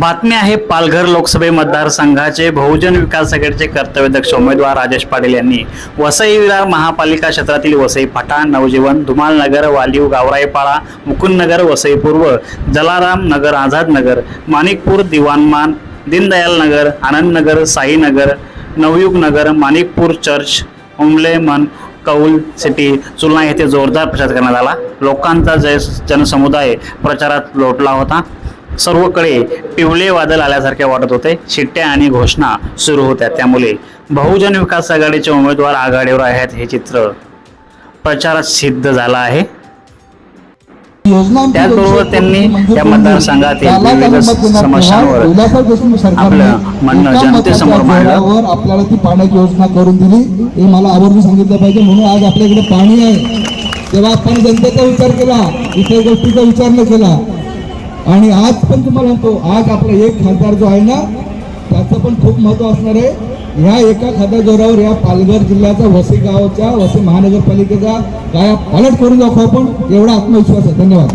बातमी आहे पालघर लोकसभे मतदारसंघाचे बहुजन विकास आघाडीचे कर्तव्यदक्ष उमेदवार राजेश पाटील यांनी वसई विरार महापालिका क्षेत्रातील वसई फाटा नवजीवन धुमालनगर वालिव गावराईपाडा मुकुंदनगर वसई पूर्व जलाराम नगर आझाद नगर माणिकपूर दिवाणमान दीनदयाल नगर आनंदनगर साईनगर नवयुग नगर माणिकपूर चर्च उमलेमन कौल सिटी चुलना येथे जोरदार प्रचार करण्यात आला. लोकांचा जय जनसमुदाय प्रचारात लोटला होता. सर्वकडे पिवळे वादळ आल्यासारखे वाटत होते. शिट्ट्या आणि घोषणा सुरू होत्या. त्यामुळे बहुजन विकास आघाडीचे उमेदवार आघाडीवर आहेत हे चित्र प्रचारात सिद्ध झालं आहे. त्याचबरोबर त्यांनी या मतदारसंघातील विविध समस्यांवर आपलं म्हणणं जनतेसमोर मांडलं. आपल्याला ती पाण्याची योजना करून दिली. हे मला आवर्जून सांगितलं पाहिजे. म्हणून आज आपल्याकडे पाणी आहे. तेव्हा आपण जनतेचा विचार केला. इतर गोष्टीचा विचार न केला. आणि आज पण तुम्हाला म्हणतो आज आपला एक खासदार जो आहे ना त्याचं पण खूप महत्त्व असणार आहे. ह्या एका खासदार जोरावर या पालघर जिल्ह्याचा वसई गावाच्या वसई महानगरपालिकेचा काय पालट करून दाखवू आपण. एवढा आत्मविश्वास आहे. धन्यवाद.